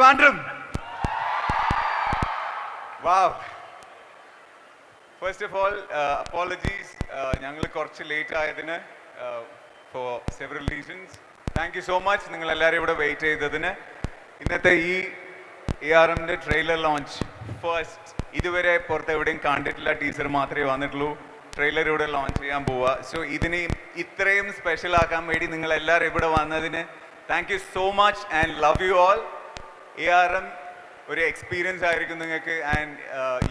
Trivandrum. Wow. First of all apologies ഞങ്ങൾ കുറച്ച് late ആയതിന് for several reasons thank you so much നിങ്ങൾ എല്ലാവരും ഇവിടെ വെയിറ്റ് ചെയ്തതിന്. ഇന്നത്തെ ഈ എ ആർ എമ്മിന്റെ ട്രെയിലർ ലോഞ്ച് ഫസ്റ്റ് ഇതുവരെ പുറത്ത് എവിടെയും കണ്ടിട്ടില്ല. ടീച്ചർ മാത്രമേ വന്നിട്ടുള്ളൂ. ട്രെയിലർ ഇവിടെ ലോഞ്ച് ചെയ്യാൻ പോവുക സോ ഇതിനെ ഇത്രയും സ്പെഷ്യൽ ആക്കാൻ വേണ്ടി നിങ്ങൾ എല്ലാവരും ഇവിടെ വന്നതിന് thank you so much and love you all A R M ഒരു എക്സ്പീരിയൻസ് ആയിരിക്കും നിങ്ങൾക്ക് and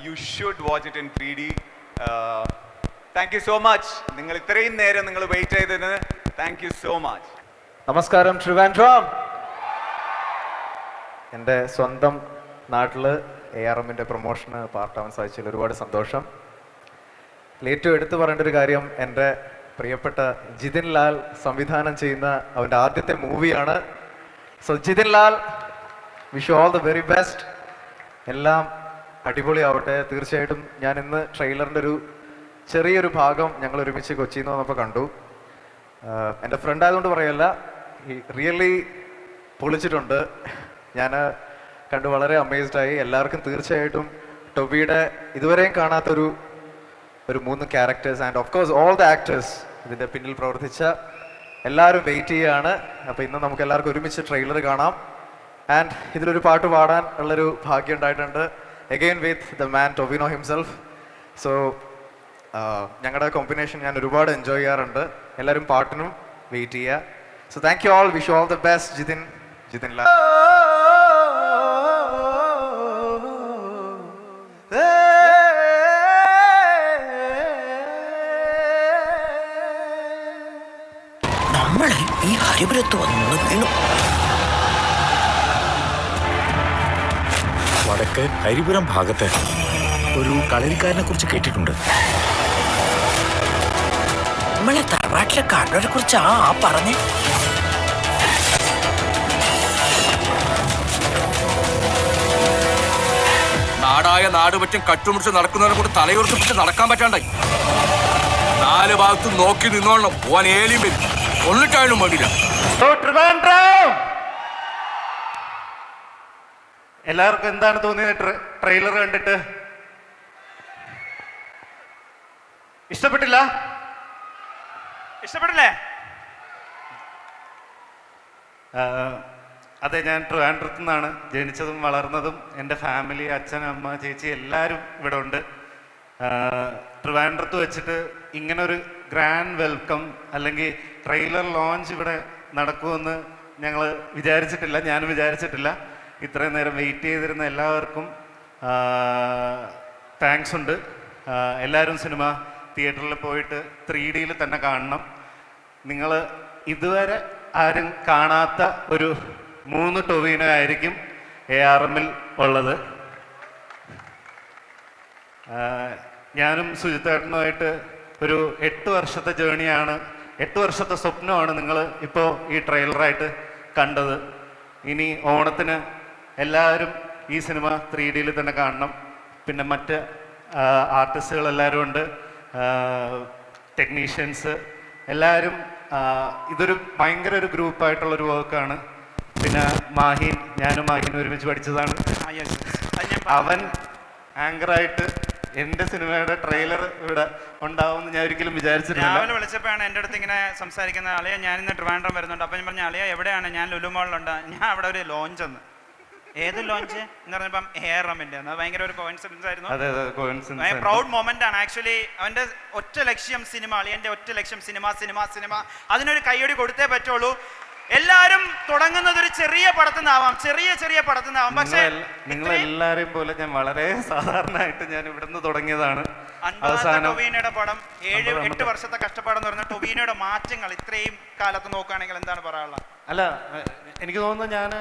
you should watch it in three D thank you so much നിങ്ങൾ ഇത്രയും നേരം നിങ്ങൾ വെയിറ്റ് ചെയ്തതിന് താങ്ക് യു സോ മച്ച് നമസ്കാരം ട്രിവാൻഡ്രം എന്റെ സ്വന്തം നാട്ടിൽ എ ആർ എമ്മിന്റെ പ്രൊമോഷന് പാർട്ടാവാൻ സാധിച്ചതിൽ ഒരുപാട് സന്തോഷം. ഏറ്റവും എടുത്തു പറയേണ്ട ഒരു കാര്യം എന്റെ പ്രിയപ്പെട്ട ജിതിൻ ലാൽ സംവിധാനം ചെയ്യുന്ന അവന്റെ ആദ്യത്തെ മൂവിയാണ് so Jitin Lal wish all the very best എല്ലാം അടിപൊളിയാവട്ടെ. തീർച്ചയായിട്ടും ഞാൻ ഇന്ന് ട്രെയിലറിന്റെ ഒരു ചെറിയൊരു ഭാഗം ഞങ്ങൾ ഒരുമിച്ച് കൊച്ചിയിൽ നിന്ന് വന്നപ്പോൾ കണ്ടു എന്റെ ഫ്രണ്ട് ആയതുകൊണ്ട് പറയല്ല റിയലി പൊളിച്ചിട്ടുണ്ട്. ഞാൻ കണ്ട് വളരെ അമേസ്ഡ് ആയി. എല്ലാവർക്കും തീർച്ചയായിട്ടും ടൊബിയുടെ ഇതുവരെയും കാണാത്തൊരു ഒരു മൂന്ന് characters and of course all the actors ഇതിന്റെ പിന്നിൽ പ്രവർത്തിച്ച എല്ലാവരും വെയിറ്റ് ചെയ്യുകയാണ് അപ്പോൾ ഇന്ന് നമുക്ക് എല്ലാവർക്കും ഒരുമിച്ച് ട്രെയിലർ കാണാം. ആൻഡ് ഇതിലൊരു പാട്ട് പാടാൻ ഉള്ളൊരു ഭാഗ്യം ഉണ്ടായിട്ടുണ്ട്. Again with the man Tovino himself so ഞങ്ങളുടെ കോമ്പിനേഷൻ ഞാൻ ഒരുപാട് എൻജോയ് ചെയ്യാറുണ്ട്. എല്ലാവരും പാട്ടിനും വെയിറ്റ് ചെയ്യുക so thank you all wish all the best Jitin Jitin Lal നമ്മൾ ഈ ഹരിപുരത്ത് വന്ന് വീണു. വടക്ക് ഹരിപുരം ഭാഗത്ത് ഒരു കളരിക്കാരനെ കുറിച്ച് കേട്ടിട്ടുണ്ട്. നമ്മളെ തറവാട്ടിലെ കടനെ കുറിച്ചാ ആ പറഞ്ഞേ? നാടായ നാട് പറ്റും കട്ടുമുറിച്ച് നടക്കുന്നവരെ കൂടെ തലയുറപ്പിച്ച് നടക്കാൻ പറ്റാണ്ടായി. നാല് ഭാഗത്തും നോക്കി നിന്നോളണം. പോവാൻ ഏലിയും വരും. കൊന്നിട്ടായാലും വേണ്ടില്ല എല്ലാവർക്കും എന്താണ് തോന്നിയത് ട്രെയിലർ കണ്ടിട്ട്? ഇഷ്ടപ്പെട്ടില്ല? ഇഷ്ടപ്പെട്ടില്ലേ? അതെ ഞാൻ ട്രിവാൻഡ്രത്തു നിന്നാണ് ജനിച്ചതും വളർന്നതും എന്റെ ഫാമിലി അച്ഛൻ അമ്മ ചേച്ചി എല്ലാവരും ഇവിടെ ഉണ്ട്. ട്രിവാൻഡ്രത്ത് വെച്ചിട്ട് ഇങ്ങനെ ഒരു ഗ്രാൻഡ് വെൽക്കം അല്ലെങ്കിൽ ട്രെയിലർ ലോഞ്ച് ഇവിടെ നടക്കുമെന്ന് ഞങ്ങൾ വിചാരിച്ചിട്ടില്ല ഞാനും വിചാരിച്ചിട്ടില്ല. ഇത്രയും നേരം വെയിറ്റ് ചെയ്തിരുന്ന എല്ലാവർക്കും താങ്ക്സ് ഉണ്ട്. എല്ലാവരും സിനിമ തിയേറ്ററിൽ പോയിട്ട് ത്രീ ഡിയിൽ തന്നെ കാണണം. നിങ്ങൾ ഇതുവരെ ആരും കാണാത്ത ഒരു മൂന്ന് ടൊവീനോ ആയിരിക്കും എ ആർ എമ്മിൽ ഉള്ളത്. ഞാനും സുജിത്തേട്ടനുമായിട്ട് ഒരു എട്ട് വർഷത്തെ ജേണിയാണ് എട്ട് വർഷത്തെ സ്വപ്നമാണ് നിങ്ങൾ ഇപ്പോൾ ഈ ട്രെയിലറായിട്ട് കണ്ടത്. ഇനി ഓണത്തിന് എല്ലാവരും ഈ സിനിമ ത്രീ ഡിയിൽ തന്നെ കാണണം. പിന്നെ മറ്റ് ആർട്ടിസ്റ്റുകൾ എല്ലാവരും ഉണ്ട്. ടെക്നീഷ്യൻസ് എല്ലാവരും ഇതൊരു ഭയങ്കര ഒരു ഗ്രൂപ്പായിട്ടുള്ളൊരു വർക്കാണ് പിന്നെ മാഹിൻ ഞാനും മാഹിൻ ഒരുമിച്ച് പഠിച്ചതാണ്. അവൻ ആങ്കറായിട്ട് എന്റെ സിനിമയുടെ ട്രെയിലർ ഇവിടെ ഉണ്ടാവും ഞാൻ ഒരിക്കലും രാവിലെ വിചാരിച്ചിട്ടില്ല വിളിച്ചപ്പോഴാണ് എന്റെ അടുത്ത് ഇങ്ങനെ സംസാരിക്കുന്ന അളിയ ഞാൻ ഇന്ന് ട്രിവാൻഡ്രം വരുന്നുണ്ട്. അപ്പം ഞാൻ പറഞ്ഞു അളിയ എവിടെയാണ്? ഞാൻ ലുലുമോളിലുണ്ട് ഞാൻ അവിടെ ഒരു ലോഞ്ച് എന്ന് ഏത് ലോഞ്ച് എന്ന് പറഞ്ഞപ്പം എയർ റമ്മിന്റെ അത് ഭയങ്കര ഒരു കോൺസിഡൻസ് ആയിരുന്നു. പ്രൗഡ് മൊമെന്റ് ആണ്. ആക്ച്വലി അവന്റെ ഒറ്റ ലക്ഷ്യം സിനിമ അളിയന്റെ ഒറ്റ ലക്ഷ്യം സിനിമ സിനിമ സിനിമ അതിനൊരു കൈയടി കൊടുത്തേ പറ്റുള്ളൂ. എല്ലാരും തുടങ്ങുന്നത് ഒരു ചെറിയ പടത്തിൽ നിന്നാവാം ചെറിയ ചെറിയ പടത്തിൽ നിന്നാവാം പക്ഷേ നിങ്ങൾ എല്ലാരെയും പോലെ ഞാൻ വളരെ സാധാരണയായിട്ട് ഞാൻ ഇവിടുന്ന് തുടങ്ങിയതാണ്. ടൊവീനയുടെ പടം ഏഴ് എട്ട് വർഷത്തെ കഷ്ടപ്പാടെന്ന് പറഞ്ഞ ടൊവീനയുടെ മാറ്റങ്ങൾ ഇത്രയും കാലത്ത് നോക്കുകയാണെങ്കിൽ എന്താണ് പറയാനുള്ളത്? അല്ല എനിക്ക് തോന്നുന്നു ഞാൻ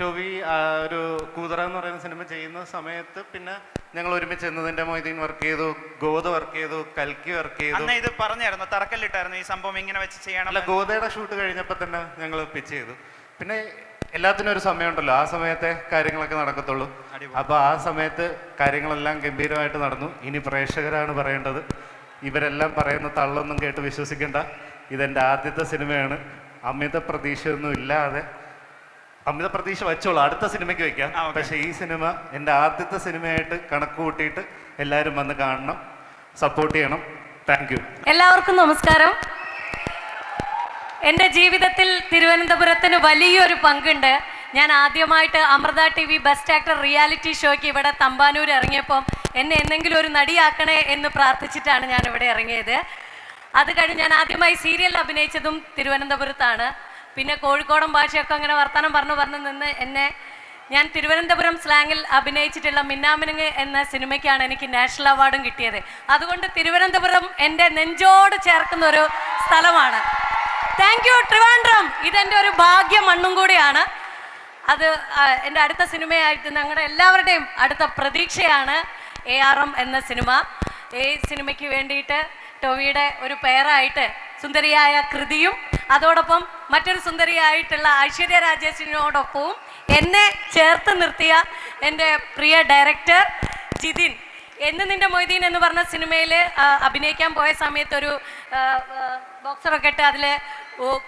ടൊവി ഒരു കൂതറ എന്ന് പറയുന്ന സിനിമ ചെയ്യുന്ന സമയത്ത് പിന്നെ ഞങ്ങൾ ഒരുമിച്ച് എന്നതിന്റെ മൊയ്തീൻ വർക്ക് ചെയ്തു ഗോത വർക്ക് ചെയ്തു കൽക്കി വർക്ക് ചെയ്തു. അന്ന് ഇത് പറഞ്ഞായിരുന്നു തറക്കല്ലിട്ടായിരുന്നു ഈ സംഭവം ഇങ്ങനെ വെച്ച് ചെയ്യണം അല്ല ഗോതയുടെ ഷൂട്ട് കഴിഞ്ഞപ്പോൾ തന്നെ ഞങ്ങൾ പിച്ച് ചെയ്തു. പിന്നെ എല്ലാത്തിനും ഒരു സമയമുണ്ടല്ലോ ആ സമയത്തെ കാര്യങ്ങളൊക്കെ നടക്കത്തുള്ളൂ. അപ്പോൾ ആ സമയത്ത് കാര്യങ്ങളെല്ലാം ഗംഭീരമായിട്ട് നടന്നു. ഇനി പ്രേക്ഷകരാണ് പറയേണ്ടത്. ഇവരെല്ലാം പറയുന്ന തള്ളൊന്നും കേട്ട് വിശ്വസിക്കേണ്ട. ഇതെന്റെ ആദ്യത്തെ സിനിമയാണ്. അമിത പ്രതീക്ഷയൊന്നും ഇല്ലാതെ അമിത പ്രതീക്ഷ വെച്ചോളൂ. അടുത്ത സിനിമയ്ക്ക് വെക്കാം. പക്ഷേ ഈ സിനിമ എന്റെ ആദ്യത്തെ സിനിമയായിട്ട് കണക്ക് കൂട്ടിയിട്ട് എല്ലാവരും വന്ന് കാണണം. സപ്പോർട്ട് ചെയ്യണം. Thank you. എല്ലാവർക്കും നമസ്കാരം. എന്റെ ജീവിതത്തിൽ തിരുവനന്തപുരത്തിന് വലിയൊരു പങ്കുണ്ട്. ഞാൻ ആദ്യമായിട്ട് Amrita T V best actor reality ഷോയ്ക്ക് ഇവിടെ തമ്പാനൂർ ഇറങ്ങിയപ്പം എന്നെ എന്തെങ്കിലും ഒരു നടിയാക്കണേ എന്ന് പ്രാർത്ഥിച്ചിട്ടാണ് ഞാൻ ഇവിടെ ഇറങ്ങിയത്. അത് കഴിഞ്ഞ് ഞാൻ ആദ്യമായി സീരിയൽ അഭിനയിച്ചതും തിരുവനന്തപുരത്താണ്. പിന്നെ കോഴിക്കോടൻ ഭാഷയൊക്കെ അങ്ങനെ വർത്തമാനം പറഞ്ഞു പറഞ്ഞു നിന്ന് എന്നെ ഞാൻ തിരുവനന്തപുരം സ്ലാങ്ങിൽ അഭിനയിച്ചിട്ടുള്ള മിന്നാമിനുങ്ങ് എന്ന സിനിമയ്ക്കാണ് എനിക്ക് നാഷണൽ അവാർഡും കിട്ടിയത്. അതുകൊണ്ട് തിരുവനന്തപുരം എന്റെ നെഞ്ചോട് ചേർക്കുന്ന ഒരു സ്ഥലമാണ്. Thank you Trivandrum. ഇതെന്റെ ഒരു ഭാഗ്യ മണ്ണും കൂടിയാണ്. അത് എന്റെ അടുത്ത സിനിമയായിട്ട് ഞങ്ങളുടെ എല്ലാവരുടെയും അടുത്ത പ്രതീക്ഷയാണ് എ ആർ എം എന്ന സിനിമ. ഈ സിനിമയ്ക്ക് വേണ്ടിയിട്ട് ടൊവിയുടെ ഒരു പേരായിട്ട് സുന്ദരിയായ കൃതിയും അതോടൊപ്പം മറ്റൊരു സുന്ദരിയായിട്ടുള്ള ഐശ്വര്യ രാജേഷിനോടൊപ്പവും എന്നെ ചേർത്ത് നിർത്തിയ എന്റെ പ്രിയ ഡയറക്ടർ ജിതിൻ. എന്ന് നിന്റെ മൊയ്തീൻ എന്ന് പറഞ്ഞ സിനിമയിൽ അഭിനയിക്കാൻ പോയ സമയത്ത് ഒരു ബോക്സറൊക്കെ ഇട്ട് അതിൽ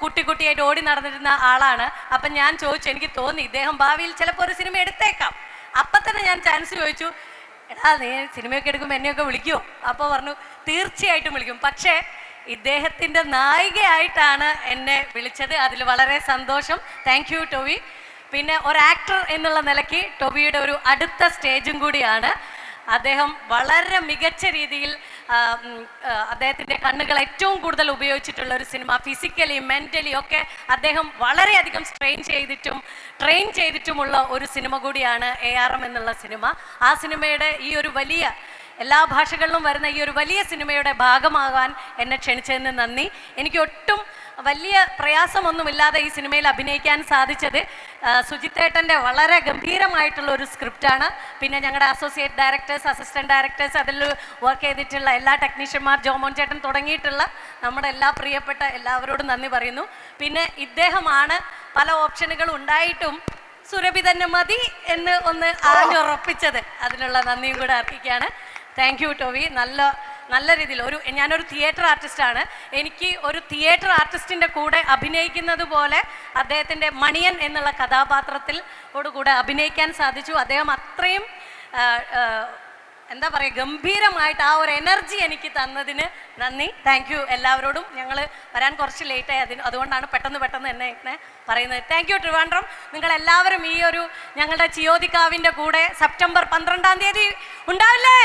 കുട്ടി കുട്ടിയായിട്ട് ഓടി നടന്നിരുന്ന ആളാണ്. അപ്പം ഞാൻ ചോദിച്ചു എനിക്ക് തോന്നി ഇദ്ദേഹം ഭാവിയിൽ ചിലപ്പോൾ ഒരു സിനിമ എടുത്തേക്കാം. അപ്പം തന്നെ ഞാൻ ചാൻസ് ചോദിച്ചു എടാ നീ സിനിമയൊക്കെ എടുക്കുമ്പോൾ എന്നെയൊക്കെ വിളിക്കുമോ അപ്പോൾ പറഞ്ഞു തീർച്ചയായിട്ടും വിളിക്കും. പക്ഷേ ഇദ്ദേഹത്തിന്റെ നായികയായിട്ടാണ് എന്നെ വിളിച്ചത്. അതിൽ വളരെ സന്തോഷം. താങ്ക് യു ടോവി പിന്നെ ഒരു ആക്ടർ എന്നുള്ള നിലയ്ക്ക് ടോബിയുടെ ഒരു അടുത്ത സ്റ്റേജും കൂടിയാണ്. അദ്ദേഹം വളരെ മികച്ച രീതിയിൽ അദ്ദേഹത്തിന്റെ കണ്ണുകൾ ഏറ്റവും കൂടുതൽ ഉപയോഗിച്ചിട്ടുള്ള ഒരു സിനിമ ഫിസിക്കലി മെന്റലി ഒക്കെ അദ്ദേഹം വളരെയധികം സ്ട്രെയിൻ ചെയ്തിട്ടും ട്രെയിൻ ചെയ്തിട്ടുമുള്ള ഒരു സിനിമ കൂടിയാണ് എ ആർ എം എന്നുള്ള സിനിമ. ആ സിനിമയുടെ ഈ ഒരു വലിയ എല്ലാ ഭാഷകളിലും വരുന്ന ഈ ഒരു വലിയ സിനിമയുടെ ഭാഗമാകാൻ എന്നെ ക്ഷണിച്ചതിന് നന്ദി. എനിക്ക് ഒട്ടും വലിയ പ്രയാസമൊന്നുമില്ലാതെ ഈ സിനിമയിൽ അഭിനയിക്കാൻ സാധിച്ചത് സുജിത്തേട്ടന്റെ വളരെ ഗംഭീരമായിട്ടുള്ള ഒരു സ്ക്രിപ്റ്റാണ്. പിന്നെ ഞങ്ങളുടെ അസോസിയേറ്റ് ഡയറക്ടേഴ്സ് അസിസ്റ്റന്റ് ഡയറക്ടേഴ്സ് അതിൽ വർക്ക് ചെയ്തിട്ടുള്ള എല്ലാ ടെക്നീഷ്യന്മാർ ജോമോൻ ചേട്ടൻ തുടങ്ങിയിട്ടുള്ള നമ്മുടെ എല്ലാ പ്രിയപ്പെട്ട എല്ലാവരോടും നന്ദി പറയുന്നു. പിന്നെ ഇദ്ദേഹമാണ് പല ഓപ്ഷനുകൾ ഉണ്ടായിട്ടും സുരഭി തന്നെ മതി എന്ന് ഒന്ന് ആഞ്ഞുറപ്പിച്ചത്. അതിനുള്ള നന്ദിയും കൂടെ അർപ്പിക്കുകയാണ്. താങ്ക് യു ടോവി നല്ല നല്ല രീതിയിൽ. ഒരു ഞാനൊരു തിയേറ്റർ ആർട്ടിസ്റ്റാണ് എനിക്ക് ഒരു തിയേറ്റർ ആർട്ടിസ്റ്റിന്റെ കൂടെ അഭിനയിക്കുന്നത് പോലെ അദ്ദേഹത്തിന്റെ മണിയൻ എന്നുള്ള കഥാപാത്രത്തിൽ കൂടെ അഭിനയിക്കാൻ സാധിച്ചു. അദ്ദേഹം അത്രയും എന്താ പറയുക ഗംഭീരമായിട്ട് ആ ഒരു എനർജി എനിക്ക് തന്നതിന് നന്ദി. താങ്ക് യു എല്ലാവരോടും. ഞങ്ങൾ വരാൻ കുറച്ച് ലേറ്റായി അതിന് അതുകൊണ്ടാണ് പെട്ടെന്ന് പെട്ടെന്ന് എന്നെ ഇങ്ങനെ പറയുന്നത്. Thank you Trivandrum. നിങ്ങളെല്ലാവരും ഈ ഒരു ഞങ്ങളുടെ ചിയോദിക്കാവിന്റെ കൂടെ സെപ്റ്റംബർ പന്ത്രണ്ടാം തീയതി ഉണ്ടാവില്ലേ?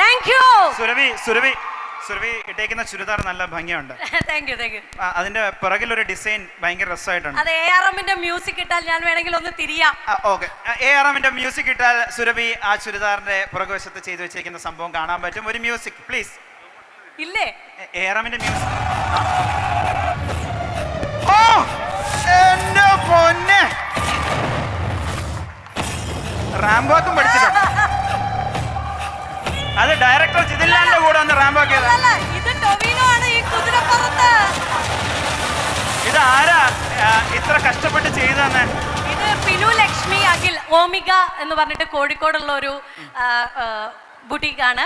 താങ്ക് യു സുരഭി സുരഭി സുരഭി ഇട്ടേക്കുന്ന ചുരിദാർ നല്ല ഭംഗിയുണ്ട്. താങ്ക് യു താങ്ക് യു ആ, അതിന്റെ ഒരു ഡിസൈൻ ഭയങ്കര രസമായിട്ടുണ്ട്. അത് എ ആർ എമ്മിന്റെ മ്യൂസിക് ഇട്ടാൽ ഞാൻ വേണമെങ്കിൽ ഒന്ന് തിരിയാം. ഓക്കെ. എ ആർ എമ്മിന്റെ മ്യൂസിക് ഇട്ടാൽ സുരഭി ആ ചുരിദാറിന്റെ പുറകുവശത്ത് ചെയ്തു വെച്ചേക്കുന്ന സംഭവം കാണാൻ പറ്റും. ഒരു മ്യൂസിക് പ്ലീസ് ഇല്ലേ? എ ആർ എമ്മിന്റെ മ്യൂസിക് ഓ എന്റെ പൊന്നെ. റാംബോക്കും പഠിച്ചിട്ടുണ്ട്. അത് ഡയറക്ടർ ജിതിൻലാലിന്റെ കൂടെ ഒന്ന് റാമ്പാക്കിയത് ഇത് ടൊവിനോ ആണ് ഈ കുതിരപ്പുറത്ത് ഇത് ആരാ ഇത്ര കഷ്ടപ്പെട്ട് ചെയ്തെന്ന് ഇത് പിനു ലക്ഷ്മി അഖിൽ ഓമിക എന്ന് പറഞ്ഞിട്ട് കോഴിക്കോടുള്ള ഒരു ബുട്ടീക്കാണ്.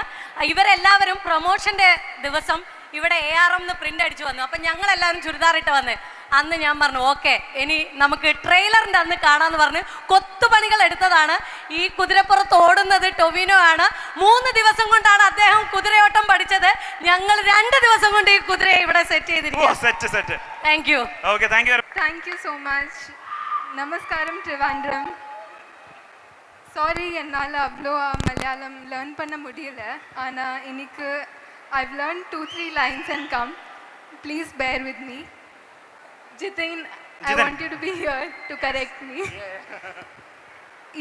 ഇവരെല്ലാവരും പ്രൊമോഷന്റെ ദിവസം ഇവിടെ എ ആർ എം എന്ന് പ്രിന്റ് അടിച്ചു വന്നു. അപ്പം ഞങ്ങൾ എല്ലാവരും ചുരിദാർ ഇട്ട് വന്ന്. അന്ന് ഞാൻ പറഞ്ഞു ഓക്കെ ഇനി നമുക്ക് ട്രെയിലറിന്റെ അന്ന് കാണാന്ന് പറഞ്ഞ് കൊത്തുപണികൾ എടുത്തതാണ് ഈ കുതിരപ്പുറത്ത് ഓടുന്നത് ടൊവിനോ ആണ് മൂന്ന് ദിവസം കൊണ്ടാണ് അദ്ദേഹം കുതിരയോട്ടം പഠിച്ചത് ഞങ്ങൾ രണ്ട് ദിവസം കൊണ്ട് ഈ കുതിരയെ ഇവിടെ സെറ്റ് ഓ ചെയ്തിരിക്കുക set set thank you okay thank you Thank you so much. Namaskaram Trivandrum. Sorry என்னால் அவ்வளோ மலையாளம் லேர்ன் பண்ண முடியல ஆனால் இன்னைக்கு I've learn two three lines and come please bear with me Jithin I Jithin. Want you to be here to correct me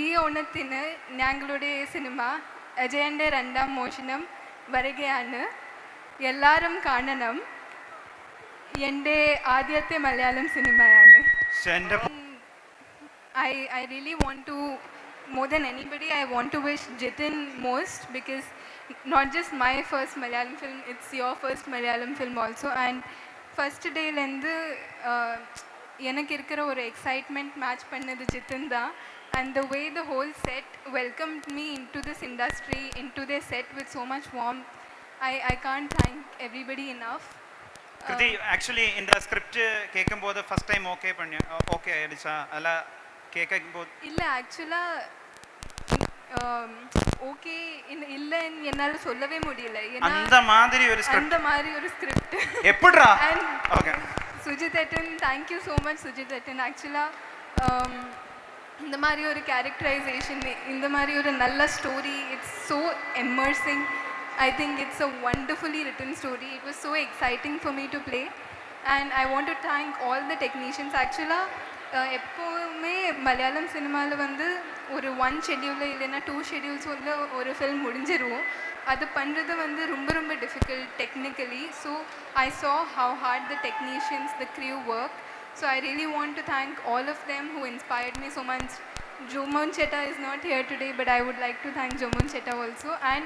ഈ ഓണത്തിന് ഞങ്ങളുടെ cinema അജയൻ്റെ രണ്ടാം മോഷണം വരികയാണ് എല്ലാവരും കാണണം എൻ്റെ ആദ്യത്തെ മലയാളം സിനിമയാണ് എന്റെ I, I really want to, more than anybody, I want to wish Jitin most because not just my first Malayalam film, it's your first Malayalam film also. And first டேலேருந்து எனக்கு இருக்கிற ஒரு எக்ஸைட்மெண்ட் மேட்ச் பண்ணது ஜித்தின் தான். And the way the whole set welcomed me into this industry into the set with so much warm I I can't thank everybody enough Krithi actually இந்த script கேட்கும்போது first time okay பண்ணி okay ஆயிடுச்சா? அல்ல கேட்கும்போது இல்லை ஆக்சுவலாக okay இல்லைன்னு என்னால் சொல்லவே முடியல. அந்த மாதிரி ஒரு ஸ்கிரிப்ட் அந்த மாதிரி ஒரு ஸ்கிரிப்ட் எப்படிடா? Okay Sujith எட்டன் thank you so much Sujith எட்டன் ஆக்சுவலாக இந்த மாதிரி ஒரு கேரக்டரைசேஷன் இந்த மாதிரி ஒரு நல்ல story it's so immersing I think it's a wonderfully written story it was so exciting for me to play and I want to thank all the technicians ஆக்சுவலாக எப்போவுமே மலையாளம் சினிமாவில் வந்து ஒரு ஒன் ஷெட்யூலில் இல்லைன்னா டூ ஷெட்யூல்ஸில் ஒரு ஃபில்ம் முடிஞ்சிருவோம் அது பண்ணுறது வந்து ரொம்ப ரொம்ப difficult technically so I saw how hard the technicians, the crew work. So I really want to thank all of them who inspired me so much. Jomon Chetta is not here today, but I would like to thank Jomon Chetta also. And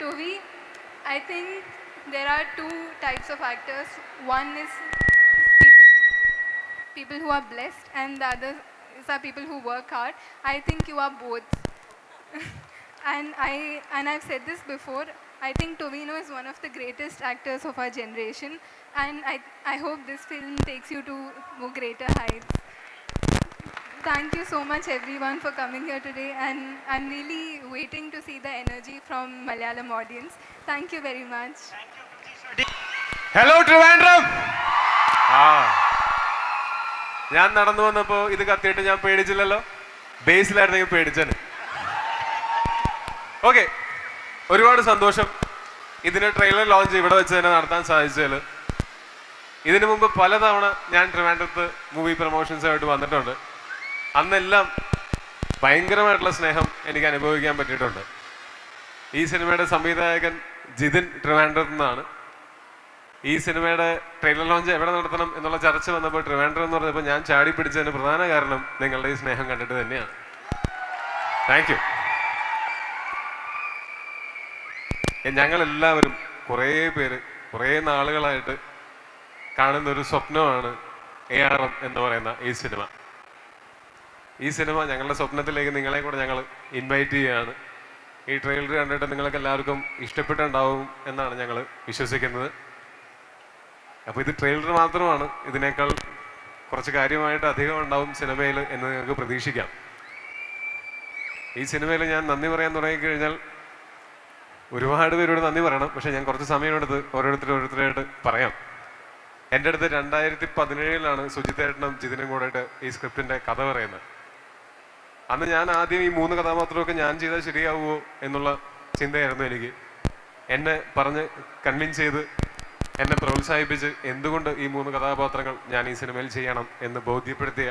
Tovi, I think there are two types of actors. One is people, people who are blessed, and the other these are people who work hard. I think you are both. and I and I've said this before. I think Tovino is one of the greatest actors of our generation, and I I hope this film takes you to greater heights. Thank you so much everyone for coming here today, and I'm really waiting to see the energy from Malayalam audience. Thank you very much. Thank you. Hello, Trivandrum. Ah. ഞാൻ നടന്നു വന്നപ്പോ ഇത് കത്തിയിട്ട് ഞാൻ പേടിച്ചില്ലല്ലോ? ബേസിലായിരുന്നെങ്കിൽ പേടിച്ചന്. Okay ഒരുപാട് സന്തോഷം. ഇതിന് trailer launch ഇവിടെ വെച്ച് തന്നെ നടത്താൻ സാധിച്ചതിൽ ഇതിനു മുമ്പ് പലതവണ ഞാൻ ട്രിവാൻഡ്രത്ത് മൂവി പ്രൊമോഷൻസായിട്ട് വന്നിട്ടുണ്ട്. അന്നെല്ലാം ഭയങ്കരമായിട്ടുള്ള സ്നേഹം എനിക്ക് അനുഭവിക്കാൻ പറ്റിയിട്ടുണ്ട്. ഈ സിനിമയുടെ സംവിധായകൻ ജിതിൻ ട്രിവാൻഡ്രത്ത് നിന്നാണ്. ഈ സിനിമയുടെ ട്രെയിലർ ലോഞ്ച് എവിടെ നടത്തണം എന്നുള്ള ചർച്ച വന്നപ്പോൾ ട്രിവാൻഡ്രം എന്ന് പറഞ്ഞപ്പോൾ ഞാൻ ചാടി പിടിച്ചതിന് പ്രധാന കാരണം നിങ്ങളുടെ ഈ സ്നേഹം കണ്ടിട്ട് തന്നെയാണ്. താങ്ക് യു ഞങ്ങളെല്ലാവരും കുറേ പേര് കുറേ നാളുകളായിട്ട് കാണുന്ന ഒരു സ്വപ്നമാണ് എ ആർ എം എന്ന് പറയുന്ന ഈ സിനിമ. ഈ സിനിമ ഞങ്ങളുടെ സ്വപ്നത്തിലേക്ക് നിങ്ങളെ കൂടെ ഞങ്ങൾ ഇൻവൈറ്റ് ചെയ്യുകയാണ് ഈ ട്രെയിലർ കണ്ടിട്ട് നിങ്ങൾക്ക് എല്ലാവർക്കും ഇഷ്ടപ്പെട്ടുണ്ടാവും എന്നാണ് ഞങ്ങൾ വിശ്വസിക്കുന്നത്. അപ്പോൾ ഇത് ട്രെയിലർ മാത്രമാണ്. ഇതിനേക്കാൾ കുറച്ച് കാര്യമായിട്ട് അധികം ഉണ്ടാവും സിനിമയിൽ എന്ന് നിങ്ങൾക്ക് പ്രതീക്ഷിക്കാം. ഈ സിനിമയിൽ ഞാൻ നന്ദി പറയാൻ തുടങ്ങിക്കഴിഞ്ഞാൽ ഒരുപാട് പേരോട് നന്ദി പറയണം. പക്ഷേ ഞാൻ കുറച്ച് സമയമെടുത്ത് ഓരോരുത്തർ ഓരോരുത്തരായിട്ട് പറയാം. എന്റെ അടുത്ത് രണ്ടായിരത്തി പതിനേഴിലാണ് സുജിത്തേട്ടനും ജിതിനും കൂടെ ഈ സ്ക്രിപ്റ്റിന്റെ കഥ പറയുന്നത്. അന്ന് ഞാൻ ആദ്യം ഈ മൂന്ന് കഥാപാത്രമൊക്കെ ഞാൻ ചെയ്താൽ ശരിയാവുമോ എന്നുള്ള ചിന്തയായിരുന്നു എനിക്ക്. എന്നെ പറഞ്ഞ് കൺവിൻസ് ചെയ്ത് എന്നെ പ്രോത്സാഹിപ്പിച്ച് എന്തുകൊണ്ട് ഈ മൂന്ന് കഥാപാത്രങ്ങൾ ഞാൻ ഈ സിനിമയിൽ ചെയ്യണം എന്ന് ബോധ്യപ്പെടുത്തിയ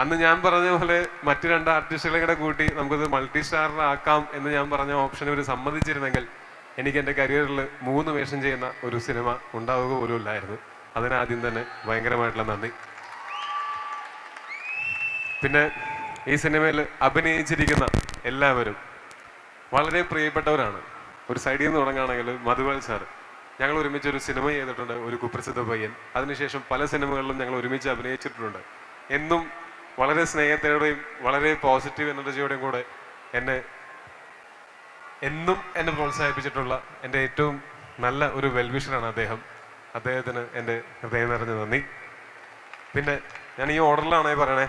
അന്ന് ഞാൻ പറഞ്ഞ പോലെ മറ്റു രണ്ട് ആർട്ടിസ്റ്റുകളെ കൂടെ കൂട്ടി നമുക്കത് മൾട്ടി ആക്കാം എന്ന് ഞാൻ പറഞ്ഞ ഓപ്ഷൻ ഇവർ സമ്മതിച്ചിരുന്നെങ്കിൽ എനിക്ക് എന്റെ കരിയറിൽ മൂന്ന് വേഷം ചെയ്യുന്ന ഒരു സിനിമ ഉണ്ടാവുക പോലും ഇല്ലായിരുന്നു. അതിനാദ്യം തന്നെ ഭയങ്കരമായിട്ടുള്ള നന്ദി. പിന്നെ ഈ സിനിമയിൽ അഭിനയിച്ചിരിക്കുന്ന എല്ലാവരും വളരെ പ്രിയപ്പെട്ടവരാണ്. ഒരു സൈഡിൽ നിന്ന് തുടങ്ങുകയാണെങ്കിൽ മധുപാൽ സാർ ഞങ്ങൾ ഒരുമിച്ച് ഒരു സിനിമ ചെയ്തിട്ടുണ്ട് ഒരു കുപ്രസിദ്ധ പയ്യൻ. അതിനുശേഷം പല സിനിമകളിലും ഞങ്ങൾ ഒരുമിച്ച് അഭിനയിച്ചിട്ടുണ്ട്. എന്നും വളരെ സ്നേഹത്തോടെയും വളരെ പോസിറ്റീവ് എനർജിയോടെയും കൂടെ എന്നെ എന്നും എന്നെ പ്രോത്സാഹിപ്പിച്ചിട്ടുള്ള എന്റെ ഏറ്റവും നല്ല ഒരു വെൽവിഷറാണ് അദ്ദേഹം. അദ്ദേഹത്തിന് എന്റെ ഹൃദയം നിറഞ്ഞ നന്ദി. പിന്നെ ഞാൻ ഈ ഓർഡറിലാണേ പറയണേ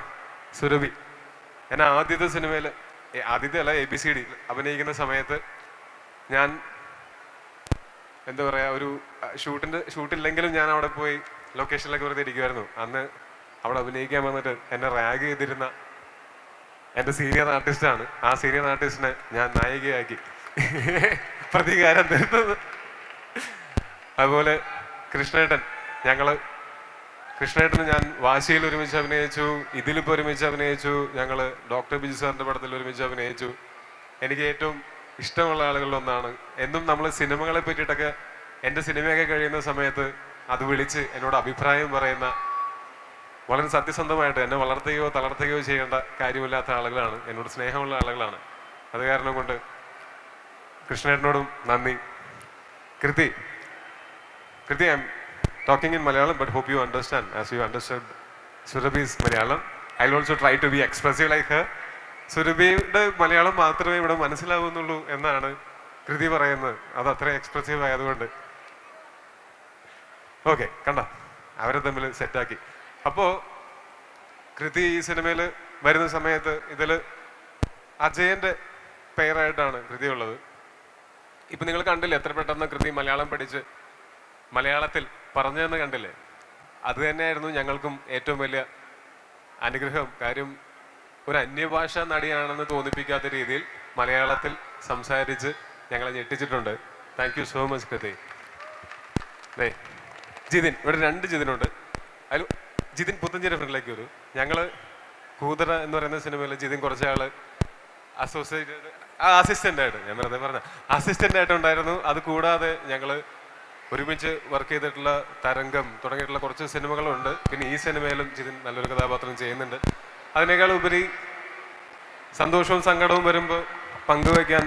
സുരഭി. എന്നെ ആദ്യത്തെ സിനിമയിൽ ആദ്യത്തെ അല്ല എ ബി സി ഡി അഭിനയിക്കുന്ന സമയത്ത് ഞാൻ എന്താ പറയാ ഒരു ഷൂട്ടിന്റെ ഷൂട്ടില്ലെങ്കിലും ഞാൻ അവിടെ പോയി ലൊക്കേഷനിലൊക്കെ വെറുതെ ഇരിക്കുമായിരുന്നു അന്ന് അവിടെ അഭിനയിക്കാൻ വന്നിട്ട് എന്നെ റാഗ് ചെയ്തിരുന്ന എന്റെ സീനിയർ ആർട്ടിസ്റ്റാണ് ആ സീനിയർ ആർട്ടിസ്റ്റിനെ ഞാൻ നായികയാക്കി. പ്രതികാരം തരുന്നത് അതുപോലെ കൃഷ്ണേട്ടൻ ഞങ്ങൾ കൃഷ്ണേട്ടന് ഞാൻ വാശിയിൽ ഒരുമിച്ച് അഭിനയിച്ചു ഇതിലിപ്പോൾ ഒരുമിച്ച് അഭിനയിച്ചു ഞങ്ങൾ ഡോക്ടർ ബിജു സാറിന്റെ പടത്തിൽ ഒരുമിച്ച് അഭിനയിച്ചു. എനിക്ക് ഏറ്റവും ഇഷ്ടമുള്ള ആളുകളിൽ ഒന്നാണ്. എന്നും നമ്മൾ സിനിമകളെ പറ്റിയിട്ടൊക്കെ എന്റെ സിനിമയൊക്കെ കഴിയുന്ന സമയത്ത് അത് വിളിച്ച് എന്നോട് അഭിപ്രായം പറയുന്ന വളരെ സത്യസന്ധമായിട്ട് എന്നെ വളർത്തുകയോ തളർത്തുകയോ ചെയ്യേണ്ട കാര്യമില്ലാത്ത ആളുകളാണ്. എന്നോട് സ്നേഹമുള്ള ആളുകളാണ്. അത് കാരണം കൊണ്ട് കൃഷ്ണേട്ടനോടും നന്ദി. Krithi. Krithi I am talking in Malayalam but hope you understand as you understand Surabhi's Malayalam. I also try to be expressive like her. സുരഭിയുടെ മലയാളം മാത്രമേ ഇവിടെ മനസ്സിലാവുന്നുള്ളൂ എന്നാണ് കൃതി പറയുന്നത്. അത് അത്ര എക്സ്പ്രസീവ് ആയതുകൊണ്ട്. ഓക്കെ കണ്ട? അവരെ തമ്മിൽ സെറ്റാക്കി അപ്പോ കൃതി ഈ സിനിമയിൽ വരുന്ന സമയത്ത് ഇതിൽ അജയന്റെ പേരായിട്ടാണ് കൃതി ഉള്ളത്. ഇപ്പം നിങ്ങൾ കണ്ടില്ലേ എത്ര പെട്ടെന്ന് കൃതി മലയാളം പഠിച്ച് മലയാളത്തിൽ പറഞ്ഞതെന്ന് കണ്ടില്ലേ? അത് തന്നെയായിരുന്നു ഞങ്ങൾക്കും ഏറ്റവും വലിയ അനുഗ്രഹം കാര്യം ഒരു അന്യഭാഷ നടിയാണെന്ന് തോന്നിപ്പിക്കാത്ത രീതിയിൽ മലയാളത്തിൽ സംസാരിച്ച് ഞങ്ങളെ ഞെട്ടിച്ചിട്ടുണ്ട്. Thank you so much Krithi ദേ ജിതിൻ ഇവിടെ രണ്ട് ജിതിനുണ്ട്. അതിൽ ജിതിൻ പുത്തഞ്ചേരി ഫ്രണ്ടിലേക്ക് വരൂ. ഞങ്ങൾ കൂതറ എന്ന് പറയുന്ന സിനിമയിൽ ജിതിൻ കുറച്ച് ആൾ അസോസിയേറ്റഡ് ആ അസിസ്റ്റന്റ് ആയിട്ട് ഞാൻ വെറുതെ പറഞ്ഞ അസിസ്റ്റന്റ് ആയിട്ട് ഉണ്ടായിരുന്നു. അത് കൂടാതെ ഞങ്ങൾ ഒരുമിച്ച് വർക്ക് ചെയ്തിട്ടുള്ള തരംഗം തുടങ്ങിയിട്ടുള്ള കുറച്ച് സിനിമകളുണ്ട്. പിന്നെ ഈ സിനിമയിലും ജിതിൻ നല്ലൊരു കഥാപാത്രം ചെയ്യുന്നുണ്ട്. അതിനേക്കാൾ ഉപരി സന്തോഷവും സങ്കടവും വരുമ്പോൾ പങ്കുവയ്ക്കാൻ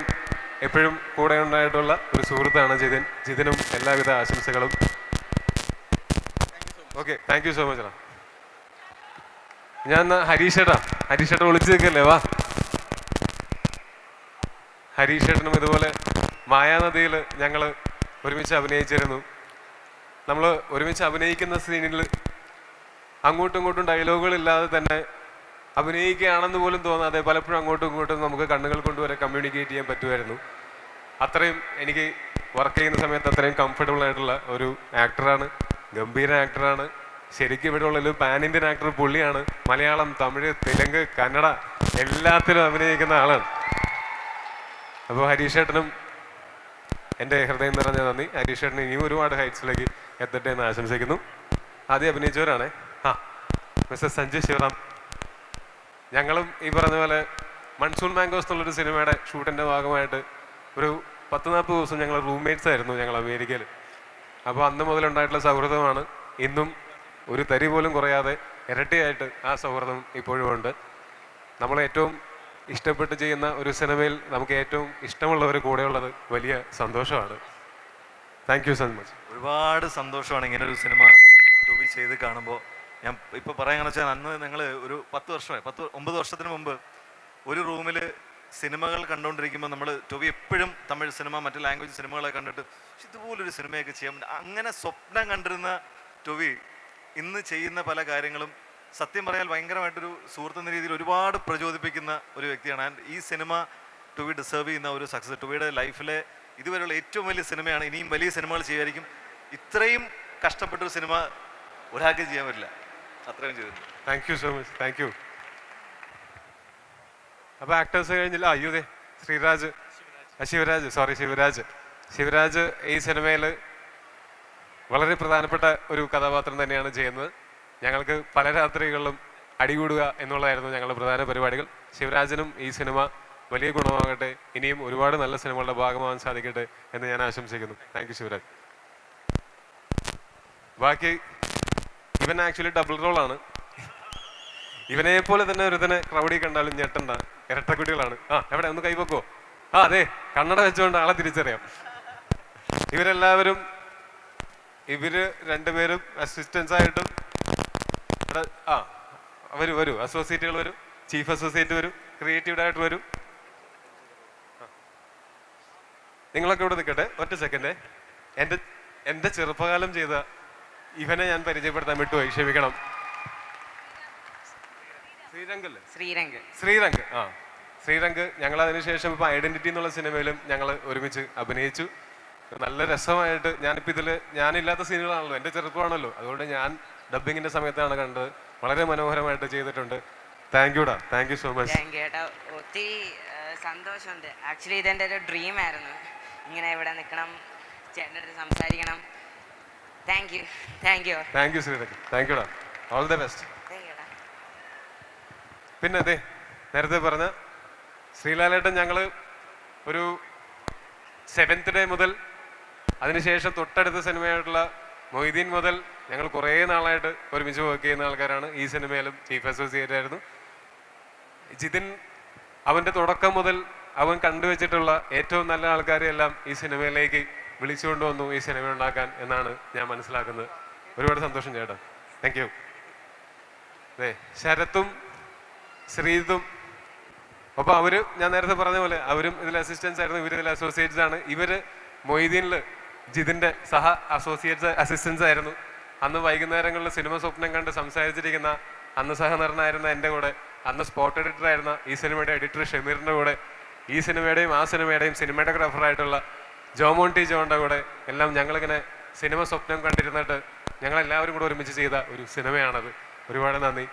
എപ്പോഴും കൂടെ ഉണ്ടായിട്ടുള്ള ഒരു സുഹൃത്താണ് ജിതിൻ. ജിതിനും എല്ലാവിധ ആശംസകളും. Okay thank you so much ഞാൻ ഹരീഷേട്ടാ ഹരീഷേട്ട. വിളിച്ചു നിൽക്കല്ലേ വാ. ഹരീഷേട്ടനും ഇതുപോലെ മായാനദിയിൽ ഞങ്ങൾ ഒരുമിച്ച് അഭിനയിച്ചിരുന്നു. നമ്മൾ ഒരുമിച്ച് അഭിനയിക്കുന്ന സീനിൽ അങ്ങോട്ടും ഇങ്ങോട്ടും ഡയലോഗുകളില്ലാതെ തന്നെ അഭിനയിക്കുകയാണെന്ന് പോലും തോന്നാതെ പലപ്പോഴും അങ്ങോട്ടും ഇങ്ങോട്ടും നമുക്ക് കണ്ണുകൾ കൊണ്ടുവരെ കമ്മ്യൂണിക്കേറ്റ് ചെയ്യാൻ പറ്റുമായിരുന്നു. അത്രയും എനിക്ക് വർക്ക് ചെയ്യുന്ന സമയത്ത് അത്രയും കംഫർട്ടബിൾ ആയിട്ടുള്ള ഒരു ആക്ടറാണ് ഗംഭീര ആക്ടറാണ് ശരിക്കും ഇവിടെ ഉള്ള ഒരു പാൻ ഇന്ത്യൻ ആക്ടർ പുള്ളിയാണ്. മലയാളം തമിഴ് തെലുങ്ക് കന്നഡ എല്ലാത്തിലും അഭിനയിക്കുന്ന ആളാണ്. അപ്പോൾ ഹരീഷേട്ടനും എന്റെ ഹൃദയം നിറഞ്ഞ നന്ദി. ഹരീഷേട്ടൻ ഇനിയും ഒരുപാട് ഹൈറ്റ്സിലേക്ക് എത്തട്ടെ എന്ന് ആശംസിക്കുന്നു. ആദ്യം അഭിനയിച്ചവരാണേ. ആ മിസ്റ്റർ സഞ്ജയ് ശിവറാം. ഞങ്ങളും ഈ പറഞ്ഞ പോലെ മൺസൂൺ മാംഗോസ് എന്നുള്ളൊരു സിനിമയുടെ ഷൂട്ടിന്റെ ഭാഗമായിട്ട് ഒരു പത്ത് നാൽപ്പത് ദിവസം ഞങ്ങൾ റൂംമേറ്റ്സ് ആയിരുന്നു ഞങ്ങൾ അമേരിക്കയിൽ. അപ്പോൾ അന്ന് മുതലുണ്ടായിട്ടുള്ള സൗഹൃദമാണ്. ഇന്നും ഒരു തരി പോലും കുറയാതെ ഇരട്ടിയായിട്ട് ആ സൗഹൃദം ഇപ്പോഴും ഉണ്ട്. നമ്മൾ ഏറ്റവും ഇഷ്ടപ്പെട്ട് ചെയ്യുന്ന ഒരു സിനിമയിൽ നമുക്ക് ഏറ്റവും ഇഷ്ടമുള്ളവർ കൂടെയുള്ളത് വലിയ സന്തോഷമാണ്. താങ്ക് യു സോ മച്ച് ഒരുപാട് സന്തോഷമാണ് ഇങ്ങനെ ഒരു സിനിമ ചെയ്ത് കാണുമ്പോൾ ഞാൻ ഇപ്പോൾ പറയാന്ന് വെച്ചാൽ അന്ന് നിങ്ങൾ ഒരു പത്ത് വർഷമായി പത്ത് ഒമ്പത് വർഷത്തിന് മുമ്പ് ഒരു റൂമിൽ സിനിമകൾ കണ്ടുകൊണ്ടിരിക്കുമ്പോൾ നമ്മൾ ടോബി എപ്പോഴും തമിഴ് സിനിമ മറ്റ് ലാംഗ്വേജ് സിനിമകളെ കണ്ടിട്ട് ഇതുപോലൊരു സിനിമയൊക്കെ ചെയ്യാൻ അങ്ങനെ സ്വപ്നം കണ്ടിരുന്ന ടോവി ഇന്ന് ചെയ്യുന്ന പല കാര്യങ്ങളും സത്യം പറയാൻ ഭയങ്കരമായിട്ടൊരു സുഹൃത്തെന്ന രീതിയിൽ ഒരുപാട് പ്രചോദിപ്പിക്കുന്ന ഒരു വ്യക്തിയാണ്. ആൻഡ് ഈ സിനിമ ടോബി ഡിസേർവ് ചെയ്യുന്ന ഒരു സക്സസ്. ടുവിയുടെ ലൈഫിലെ ഇതുവരെയുള്ള ഏറ്റവും വലിയ സിനിമയാണ് ഇനിയും വലിയ സിനിമകൾ ചെയ്യുമായിരിക്കും. ഇത്രയും കഷ്ടപ്പെട്ടൊരു സിനിമ ഒരാൾക്ക് ചെയ്യാൻ പറ്റില്ല. അത്രയും ചെയ്തിട്ടുണ്ട്. Thank you so much thank you അപ്പോൾ ആക്ടേഴ്സ് കഴിഞ്ഞില്ല. അയ്യോ ദേ ശ്രീരാജ്. ശിവരാജ്. സോറി ശിവരാജ്. ശിവരാജ് ഈ സിനിമയിൽ വളരെ പ്രധാനപ്പെട്ട ഒരു കഥാപാത്രം തന്നെയാണ് ചെയ്യുന്നത്. ഞങ്ങൾക്ക് പല രാത്രികളിലും അടികൂടുക എന്നുള്ളതായിരുന്നു ഞങ്ങളുടെ പ്രധാന പരിപാടികൾ. ശിവരാജനും ഈ സിനിമ വലിയ ഗുണമാകട്ടെ. ഇനിയും ഒരുപാട് നല്ല സിനിമകളുടെ ഭാഗമാകാൻ സാധിക്കട്ടെ എന്ന് ഞാൻ ആശംസിക്കുന്നു. Thank you Sivaraj. ബാക്കി ഇവൻ ആക്ച്വലി ഡബിൾ റോളാണ് ഇവനെ പോലെ തന്നെ ഒരുത്തനെ ക്രൗഡി കണ്ടാലും ഞെട്ടണ്ട. ഇരട്ടക്കുട്ടികളാണ്. ആ എവിടെ? ഒന്ന് കൈവക്കോ ആ അതെ കണ്ണട വെച്ചുകൊണ്ട് ആളെ തിരിച്ചറിയാം. ഇവരെല്ലാവരും ഇവർ രണ്ടുപേരും അസിസ്റ്റൻസ് ആയിട്ടും ആ വരൂ വരൂ. അസോസിയേറ്റുകൾ വരും. ചീഫ് അസോസിയേറ്റ് വരും. ക്രിയേറ്റീവ് ഡയറക്ടർ വരും. നിങ്ങളൊക്കെ ഇവിടെ നിൽക്കട്ടെ ഒറ്റ സെക്കൻഡേ എന്റെ എന്റെ ചെറുപ്പകാലം ചെയ്ത ഇവനെ ഞാൻ പരിചയപ്പെടുത്താൻ വിട്ടുപോയി ക്ഷമിക്കണം. ശ്രീരംഗല്ലേ? ശ്രീരംഗ്. ശ്രീരംഗ്. ആ. ശ്രീരംഗ് ഞങ്ങൾ അതിനുശേഷം ഇപ്പൊ ഐഡന്റിറ്റി എന്നുള്ള സിനിമയിലും ഞങ്ങൾ ഒരുമിച്ച് അഭിനയിച്ചു. നല്ല രസമായിട്ട് ഞാനിപ്പോൾ ഇതിൽ ഞാനില്ലാത്ത സീനുകളാണല്ലോ എന്റെ ചെറുപ്പമാണല്ലോ. അതുകൊണ്ട് ഞാൻ ഡബിങ്ങിന്റെ സമയത്താണ് കണ്ടത്. വളരെ മനോഹരമായിട്ട് ചെയ്തിട്ടുണ്ട്. താങ്ക് യുടാ താങ്ക് യു സോ മച്ച് ഒത്തിരി സന്തോഷമുണ്ട്. ആക്ച്വലി ഇതെന്റെ ഒരു ഡ്രീം ആയിരുന്നു. ഇങ്ങനെ ഇവിടെ നിൽക്കണം ചേട്ടന്റെ അടുത്ത് സംസാരിക്കണം. Thank you thank you thank you Sreerang thank you യുടാ all the best പിന്നെ അതെ നേരത്തെ പറഞ്ഞ ശ്രീലാലേട്ടൻ ഞങ്ങൾ ഒരു സെവൻത്ത് ഡേ മുതൽ അതിനുശേഷം തൊട്ടടുത്ത സിനിമയായിട്ടുള്ള മൊയ്തീൻ മുതൽ ഞങ്ങൾ കുറേ നാളായിട്ട് ഒരുമിച്ച് വർക്ക് ചെയ്യുന്ന ആൾക്കാരാണ്. ഈ സിനിമയിലും ചീഫ് അസോസിയേറ്റ് ആയിരുന്നു. ജിതിൻ അവന്റെ തുടക്കം മുതൽ അവൻ കണ്ടുവച്ചിട്ടുള്ള ഏറ്റവും നല്ല ആൾക്കാരെ എല്ലാം ഈ സിനിമയിലേക്ക് വിളിച്ചുകൊണ്ട് വന്നു ഈ സിനിമ ഉണ്ടാക്കാൻ എന്നാണ് ഞാൻ മനസ്സിലാക്കുന്നത്. ഒരുപാട് സന്തോഷം ചേട്ടാ. താങ്ക് യു അതെ ശരത്തും ശ്രീതും. അപ്പൊ അവർ ഞാൻ നേരത്തെ പറഞ്ഞ പോലെ അവരും ഇതിൽ അസിസ്റ്റൻസ് ആയിരുന്നു ഇവർ ഇതിൽ അസോസിയേറ്റ്സ് ആണ്. ഇവർ മൊയ്തീനിൽ ജിതിന്റെ സഹ അസോസിയേറ്റ്സ് അസിസ്റ്റൻസ് ആയിരുന്നു. അന്ന് വൈകുന്നേരങ്ങളിൽ സിനിമ സ്വപ്നം കണ്ട് സംസാരിച്ചിരിക്കുന്ന അന്ന് സഹനടനായിരുന്ന എന്റെ കൂടെ അന്ന് സ്പോട്ട് എഡിറ്റർ ആയിരുന്ന ഈ സിനിമയുടെ എഡിറ്റർ ഷമീറിന്റെ കൂടെ ഈ സിനിമയുടെയും ആ സിനിമയുടെയും സിനിമാറ്റോഗ്രാഫറായിട്ടുള്ള ജോമോൺ ടി ജോണിന്റെ കൂടെ എല്ലാം ഞങ്ങളിങ്ങനെ സിനിമ സ്വപ്നം കണ്ടിരുന്നിട്ട് ഞങ്ങളെല്ലാവരും കൂടെ ഒരുമിച്ച് ചെയ്ത ഒരു സിനിമയാണത്. ഒരുപാട് നന്ദി.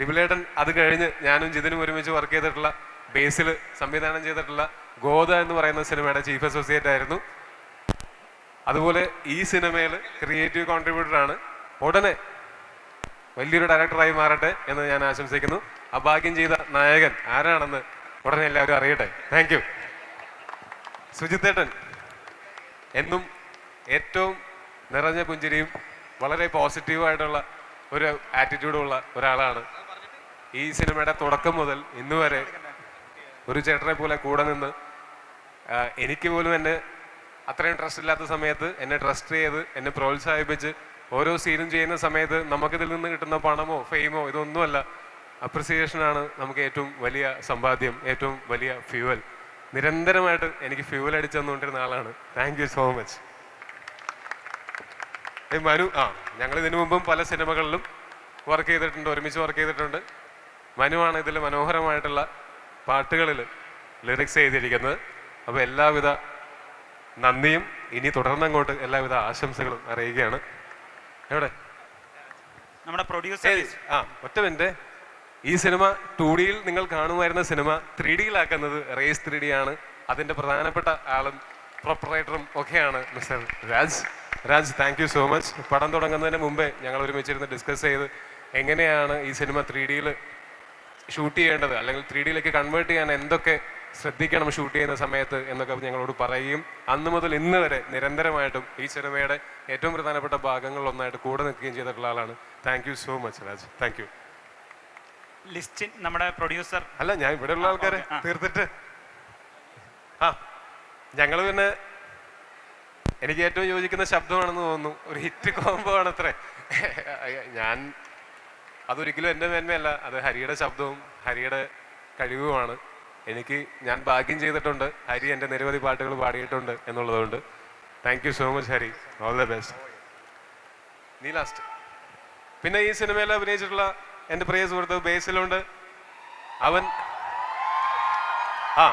ഡിബിലേട്ടൻ അത് കഴിഞ്ഞ് ഞാനും ജിതിനും ഒരുമിച്ച് വർക്ക് ചെയ്തിട്ടുള്ള ബേസിൽ സംവിധാനം ചെയ്തിട്ടുള്ള ഗോദ എന്ന് പറയുന്ന സിനിമയുടെ ചീഫ് അസോസിയേറ്റ് ആയിരുന്നു. അതുപോലെ ഈ സിനിമയിൽ ക്രിയേറ്റീവ് കോൺട്രിബ്യൂട്ടർ ആണ്. ഉടനെ വലിയൊരു ഡയറക്ടറായി മാറട്ടെ എന്ന് ഞാൻ ആശംസിക്കുന്നു. അഭാഗ്യം ചെയ്ത നായകൻ ആരാണെന്ന് ഉടനെ എല്ലാവരും അറിയട്ടെ. താങ്ക് യു സുജിത്തേട്ടൻ എന്നും ഏറ്റവും നിറഞ്ഞ പുഞ്ചിരിയും വളരെ പോസിറ്റീവായിട്ടുള്ള ഒരു ആറ്റിറ്റ്യൂഡുള്ള ഒരാളാണ്. ഈ സിനിമയുടെ തുടക്കം മുതൽ ഇന്ന് വരെ ഒരു ചേട്ടനെ പോലെ കൂടെ നിന്ന് എനിക്ക് പോലും എന്നെ അത്രയും ട്രസ്റ്റ് ഇല്ലാത്ത സമയത്ത് എന്നെ ട്രസ്റ്റ് ചെയ്ത് എന്നെ പ്രോത്സാഹിപ്പിച്ച് ഓരോ സീനും ചെയ്യുന്ന സമയത്ത് നമുക്കിതിൽ നിന്ന് കിട്ടുന്ന പണമോ ഫെയിമോ ഇതൊന്നുമല്ല. അപ്രിസിയേഷനാണ് നമുക്ക് ഏറ്റവും വലിയ സമ്പാദ്യം ഏറ്റവും വലിയ ഫ്യൂവൽ നിരന്തരമായിട്ട് എനിക്ക് ഫ്യൂവൽ അടിച്ചു തന്നുകൊണ്ടിരുന്ന ആളാണ്. Thank you so much Manu ആ ഞങ്ങൾ ഇതിനു മുമ്പും പല സിനിമകളിലും വർക്ക് ചെയ്തിട്ടുണ്ട് ഒരുമിച്ച് വർക്ക് ചെയ്തിട്ടുണ്ട്. മനുവാണ് ഇതിൽ മനോഹരമായിട്ടുള്ള പാട്ടുകളിൽ ലിറിക്സ് ചെയ്തിരിക്കുന്നത് അപ്പോൾ എല്ലാവിധ നന്ദിയും ഇനി തുടർന്നങ്ങോട്ട് എല്ലാവിധ ആശംസകളും അറിയിക്കുകയാണ്. എവിടെ? നമ്മുടെ പ്രൊഡ്യൂസർ ആ ഒറ്റ മിനിറ്റ് ഈ സിനിമ ടു ഡിയിൽ നിങ്ങൾ കാണുമായിരുന്ന സിനിമ ത്രീ ഡിയിലാക്കുന്നത് റേസ് ത്രീ ഡി ആണ് അതിന്റെ പ്രധാനപ്പെട്ട ആളും പ്രൊപ്പറേറ്ററും ഒക്കെയാണ് mister Raj. Raj thank you so much പടം തുടങ്ങുന്നതിന് മുമ്പേ ഞങ്ങൾ ഒരുമിച്ചിരുന്ന് ഡിസ്കസ് ചെയ്ത് എങ്ങനെയാണ് ഈ സിനിമ ത്രീ ഡിയിൽ ഷൂട്ട് ചെയ്യേണ്ടത്? അല്ലെങ്കിൽ ത്രീ ഡിയിലേക്ക് കൺവേർട്ട് ചെയ്യാൻ എന്തൊക്കെ ശ്രദ്ധിക്കണം ഷൂട്ട് ചെയ്യുന്ന സമയത്ത് എന്നൊക്കെ ഞങ്ങളോട് പറയുകയും അന്ന് മുതൽ ഇന്ന് വരെ നിരന്തരമായിട്ടും ഈ സിനിമയുടെ ഏറ്റവും പ്രധാനപ്പെട്ട ഭാഗങ്ങളിലൊന്നായിട്ട് കൂടെ നിൽക്കുകയും ചെയ്തിട്ടുള്ള ആളാണ്. Thank you so much Raj. Thank you Listin നമ്മുടെ പ്രൊഡ്യൂസർ. അല്ല ഞാൻ ഇവിടെയുള്ള ആൾക്കാരെ തീർത്തിട്ട്. ആ ഞങ്ങൾ പിന്നെ എനിക്ക് ഏറ്റവും യോജിക്കുന്ന ശബ്ദമാണെന്ന് തോന്നുന്നു. ഒരു ഹിറ്റ് കോംബോ അത്രേ ഞാൻ അതൊരിക്കലും എന്റെ മേന്മയല്ല. അത് ഹരിയുടെ ശബ്ദവും ഹരിയുടെ കഴിവുമാണ്. എനിക്ക് ഞാൻ ഭാഗ്യം ചെയ്തിട്ടുണ്ട്. ഹരി എന്റെ നിരവധി പാട്ടുകൾ പാടിയിട്ടുണ്ട് എന്നുള്ളതുകൊണ്ട്. Thank you so much Hari. All the best നീ ലാസ്റ്റ് പിന്നെ ഈ സിനിമയിൽ അഭിനയിച്ചിട്ടുള്ള എന്റെ പ്രിയ സുഹൃത്ത് ബേസിലുണ്ട്. അവൻ ആ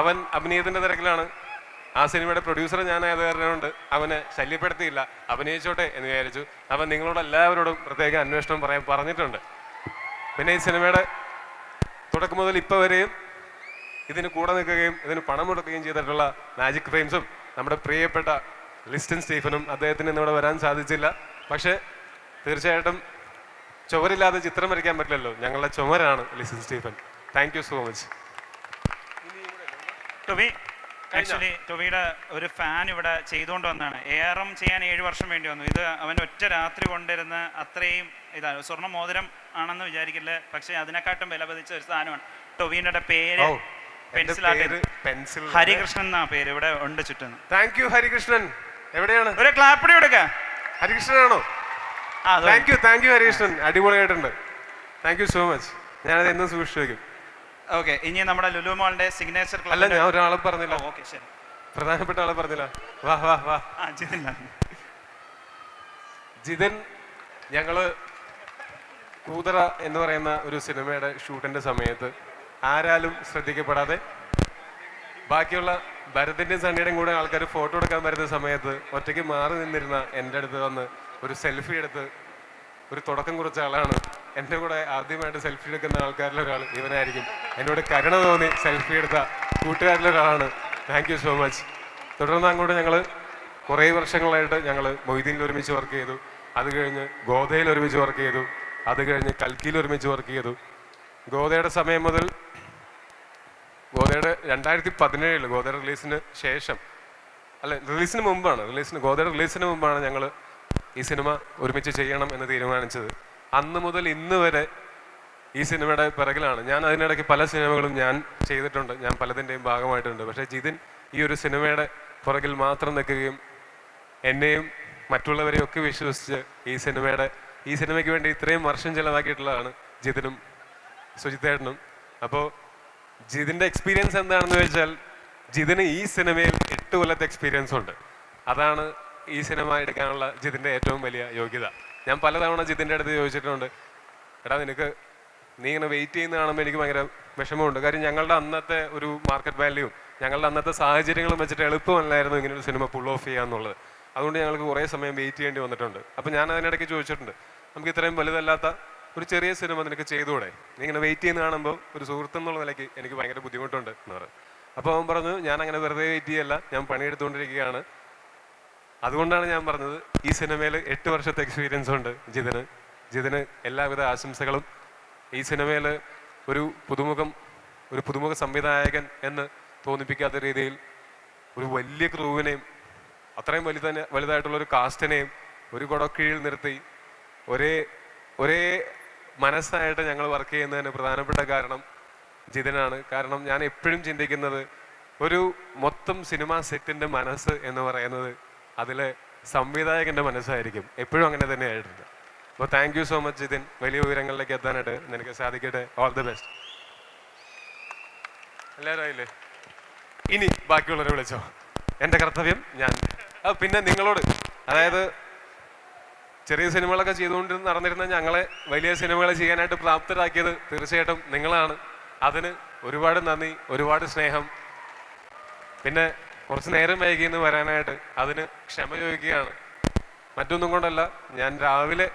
അവൻ അഭിനയത്തിന്റെ തിരക്കിലാണ്. ആ സിനിമയുടെ പ്രൊഡ്യൂസർ ഞാനായത് കാരണമുണ്ട്. അവനെ ശല്യപ്പെടുത്തിയില്ല. അഭിനയിച്ചോട്ടെ എന്ന് വിചാരിച്ചു. അവൻ നിങ്ങളോട് എല്ലാവരോടും പ്രത്യേക അന്വേഷണം പറയാൻ പറഞ്ഞിട്ടുണ്ട്. പിന്നെ ഈ സിനിമയുടെ തുടക്കം മുതൽ ഇപ്പോൾ വരെയും ഇതിന് കൂടെ നിൽക്കുകയും ഇതിന് പണം മുടക്കുകയും ചെയ്തിട്ടുള്ള മാജിക് ഫ്രെയിംസും നമ്മുടെ പ്രിയപ്പെട്ട ലിസ്റ്റൻ സ്റ്റീഫനും അദ്ദേഹത്തിന് ഇന്നിവിടെ വരാൻ സാധിച്ചില്ല. പക്ഷേ തീർച്ചയായിട്ടും ചുവരില്ലാതെ ചിത്രം വരയ്ക്കാൻ പറ്റില്ലല്ലോ. ഞങ്ങളുടെ ചുമരാണ് Listin Stephen. Thank you so much actually ടൊവിയുടെ ഒരു ഫാൻ ഇവിടെ ചെയ്തുകൊണ്ട് വന്നാണ്. എ ആർ എം ചെയ്യാൻ ഏഴ് വർഷം വേണ്ടി വന്നു. ഇത് അവൻ ഒറ്റ രാത്രി കൊണ്ടിരുന്ന അത്രയും ഇതാണ് സ്വർണ മോതിരം ആണെന്ന് വിചാരിക്കില്ല. പക്ഷേ അതിനെക്കാട്ടും വില പതിച്ച ഒരു സാധനമാണ്. ടൊവിയുടെ പേര് പെൻസിൽ ഹരികൃഷ്ണൻ എന്നാ പേര് ഇവിടെ ഉണ്ട് ചുറ്റുന്നു താങ്ക് യു ഹരികൃഷ്ണൻ. എവിടെയാണ്? ഒരു ക്ലാപ്പടി കൊടുക്ക. ഹരികൃഷ്ണനാണോ? Thank you thank you Harikrishnan അടിപൊളിയായിട്ടുണ്ട്. താങ്ക് യു സോ മച്ച് ഞാനത് എന്നും സൂക്ഷിച്ചു വെക്കും. ഓക്കെ ഇനി നമ്മുടെ ലുലു മോളിന്റെ സിഗ്നേച്ചർ അല്ല ഞാൻ ഒരാളെ പറഞ്ഞില്ല. ഓക്കെ ശരി. പ്രധാനപ്പെട്ട ആളെ പറഞ്ഞില്ല. വാ വാ വാ. ജിതൻ ഞങ്ങൾ കൂതറ എന്ന് പറയുന്ന ഒരു സിനിമയുടെ ഷൂട്ടിന്റെ സമയത്ത് ആരാലും ശ്രദ്ധിക്കപ്പെടാതെ ബാക്കിയുള്ള ഭരതിന്റെയും സണ്ണിയുടെയും കൂടെ ആൾക്കാർ ഫോട്ടോ എടുക്കാൻ വരുന്ന സമയത്ത് ഒറ്റയ്ക്ക് മാറി നിന്നിരുന്ന എന്റെ അടുത്ത് വന്ന് ഒരു സെൽഫി എടുത്ത് ഒരു തുടക്കം കുറിച്ച ആളാണ്. എന്റെ കൂടെ ആദ്യമായിട്ട് സെൽഫി എടുക്കുന്ന ആൾക്കാരിലൊരാൾ ഇവനായിരിക്കും. എന്നോട് കരുണ തോന്നി സെൽഫി എടുത്ത കൂട്ടുകാരിലൊരാളാണ് താങ്ക് യു സോ മച്ച് തുടർന്ന് അങ്ങോട്ട് ഞങ്ങൾ കുറേ വർഷങ്ങളായിട്ട് ഞങ്ങൾ മൊയ്തീനിൽ ഒരുമിച്ച് വർക്ക് ചെയ്തു. അത് കഴിഞ്ഞ് ഗോതയിൽ ഒരുമിച്ച് വർക്ക് ചെയ്തു. അത് കഴിഞ്ഞ് കൽക്കിയിൽ ഒരുമിച്ച് വർക്ക് ചെയ്തു. ഗോതയുടെ സമയം മുതൽ ഗോതയുടെ രണ്ടായിരത്തി പതിനേഴിൽ ഗോതയുടെ റിലീസിന് ശേഷം അല്ല റിലീസിന് മുമ്പാണ്. റിലീസിന് ഗോതയുടെ റിലീസിന് മുമ്പാണ് ഞങ്ങൾ ഈ സിനിമ ഒരുമിച്ച് ചെയ്യണം എന്ന് തീരുമാനിച്ചത്. അന്ന് മുതൽ ഇന്ന് വരെ ഈ സിനിമയുടെ പിറകിലാണ്. ഞാൻ അതിനിടയ്ക്ക് പല സിനിമകളും ഞാൻ ചെയ്തിട്ടുണ്ട്. ഞാൻ പലതിന്റെയും ഭാഗമായിട്ടുണ്ട്. പക്ഷേ ജിതിൻ ഈ ഒരു സിനിമയുടെ പുറകിൽ മാത്രം നിൽക്കുകയും എന്നെയും മറ്റുള്ളവരെയും ഒക്കെ വിശ്വസിച്ച് ഈ സിനിമയുടെ ഈ സിനിമയ്ക്ക് വേണ്ടി ഇത്രയും വർഷം ചിലവാക്കിയിട്ടുള്ളതാണ് ജിതിനും സുജിത്തേട്ടനും. അപ്പോൾ ജിതിന്റെ എക്സ്പീരിയൻസ് എന്താണെന്ന് വെച്ചാൽ ജിതിന് ഈ സിനിമയിൽ എട്ട് കൊല്ലത്തെ എക്സ്പീരിയൻസ് ഉണ്ട്. അതാണ് ഈ സിനിമ എടുക്കാനുള്ള ജിതിന്റെ ഏറ്റവും വലിയ യോഗ്യത. ഞാൻ പലതവണ ജിതിന്റെ അടുത്ത് ചോദിച്ചിട്ടുണ്ട് എടാ നിനക്ക് നീ ഇങ്ങനെ വെയിറ്റ് ചെയ്യുന്ന കാണുമ്പോൾ എനിക്ക് ഭയങ്കര വിഷമമുണ്ട്. കാര്യം ഞങ്ങളുടെ അന്നത്തെ ഒരു മാർക്കറ്റ് വാല്യൂ ഞങ്ങളുടെ അന്നത്തെ സാഹചര്യങ്ങളും വെച്ചിട്ട് എളുപ്പമല്ലായിരുന്നു ഇങ്ങനെ ഒരു സിനിമ പുൾ ഓഫ് ചെയ്യുക എന്നുള്ളത് അതുകൊണ്ട് ഞങ്ങൾക്ക് കുറേ സമയം വെയിറ്റ് ചെയ്യേണ്ടി വന്നിട്ടുണ്ട്. അപ്പോൾ ഞാൻ അതിനിടയ്ക്ക് ചോദിച്ചിട്ടുണ്ട് നമുക്ക് ഇത്രയും വലുതല്ലാത്ത ഒരു ചെറിയ സിനിമ നിനക്ക് ചെയ്തുകൂടെ? നീ ഇങ്ങനെ വെയിറ്റ് ചെയ്യുന്ന കാണുമ്പോൾ ഒരു സുഹൃത്ത് എന്നുള്ള നിലയ്ക്ക് എനിക്ക് ഭയങ്കര ബുദ്ധിമുട്ടുണ്ട് എന്ന് പറഞ്ഞു. അപ്പോൾ അവൻ പറഞ്ഞു ഞാൻ അങ്ങനെ വെറുതെ വെയിറ്റ് ചെയ്യല്ല. ഞാൻ പണിയെടുത്തുകൊണ്ടിരിക്കുകയാണ്. അതുകൊണ്ടാണ് ഞാൻ പറഞ്ഞത് ഈ സിനിമയിൽ എട്ട് വർഷത്തെ എക്സ്പീരിയൻസ് ഉണ്ട് ജിതിന്. ജിതിന് എല്ലാവിധ ആശംസകളും. ഈ സിനിമയിൽ ഒരു പുതുമുഖം ഒരു പുതുമുഖ സംവിധായകൻ എന്ന് തോന്നിപ്പിക്കാത്ത രീതിയിൽ ഒരു വലിയ ക്രൂവിനെയും അത്രയും വലുത വലുതായിട്ടുള്ള ഒരു കാസ്റ്റിനെയും ഒരു കുടക്കീഴിൽ നിർത്തി ഒരേ ഒരേ മനസ്സായിട്ട് ഞങ്ങൾ വർക്ക് ചെയ്യുന്നതിന് പ്രധാനപ്പെട്ട കാരണം ജിതനാണ്. കാരണം ഞാൻ എപ്പോഴും ചിന്തിക്കുന്നത് ഒരു മൊത്തം സിനിമാ സെറ്റിന്റെ മനസ്സ് എന്ന് പറയുന്നത് അതിലെ സംവിധായകന്റെ മനസ്സായിരിക്കും. എപ്പോഴും അങ്ങനെ തന്നെ ആയിട്ടുണ്ട് അപ്പോൾ thank you so much Jitin വലിയ ഉയരങ്ങളിലേക്ക് എത്താനായിട്ട് നിനക്ക് സാധിക്കട്ടെ. ഓൾ ദി ബെസ്റ്റ് എല്ലാവരും ആയില്ലേ? ഇനി ബാക്കിയുള്ളവരെ വിളിച്ചോ. എന്റെ കർത്തവ്യം ഞാൻ. പിന്നെ നിങ്ങളോട്. അതായത് ചെറിയ സിനിമകളൊക്കെ ചെയ്തുകൊണ്ട് നടന്നിരുന്ന ഞങ്ങളെ വലിയ സിനിമകൾ ചെയ്യാനായിട്ട് പ്രാപ്തരാക്കിയത് തീർച്ചയായിട്ടും നിങ്ങളാണ്. അതിന് ഒരുപാട് നന്ദി ഒരുപാട് സ്നേഹം. പിന്നെ കുറച്ച് നേരം വൈകി എന്ന് വരാനായിട്ട് അതിന് ക്ഷമ ചോദിക്കുകയാണ്. മറ്റൊന്നും കൊണ്ടല്ല ഞാൻ രാവിലെ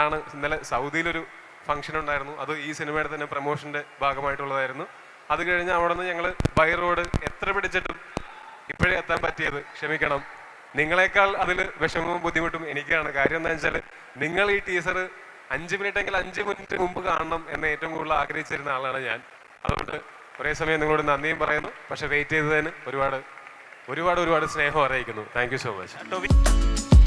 ആണ് ഇന്നലെ സൗദിയിലൊരു ഫംഗ്ഷൻ ഉണ്ടായിരുന്നു. അത് ഈ സിനിമയുടെ തന്നെ പ്രൊമോഷന്റെ ഭാഗമായിട്ടുള്ളതായിരുന്നു. അത് കഴിഞ്ഞ് അവിടെ നിന്ന് ഞങ്ങൾ ബൈ റോഡ് എത്ര പിടിച്ചിട്ടും ഇപ്പോഴേ എത്താൻ പറ്റിയത് ക്ഷമിക്കണം. നിങ്ങളെക്കാൾ അതിൽ വിഷമവും ബുദ്ധിമുട്ടും എനിക്കാണ്. കാര്യം എന്താ വെച്ചാൽ നിങ്ങൾ ഈ ടീസർ അഞ്ച് മിനിറ്റ് എങ്കിൽ അഞ്ച് മിനിറ്റ് മുമ്പ് കാണണം എന്ന് ഏറ്റവും കൂടുതൽ ആഗ്രഹിച്ചിരുന്ന ആളാണ് ഞാൻ. അതുകൊണ്ട് ഒരേ സമയം നിങ്ങളോട് നന്ദിയും പറയുന്നു. പക്ഷെ വെയിറ്റ് ചെയ്തതിന് ഒരുപാട് ഒരുപാട് ഒരുപാട് സ്നേഹം അറിയിക്കുന്നു. Thank so much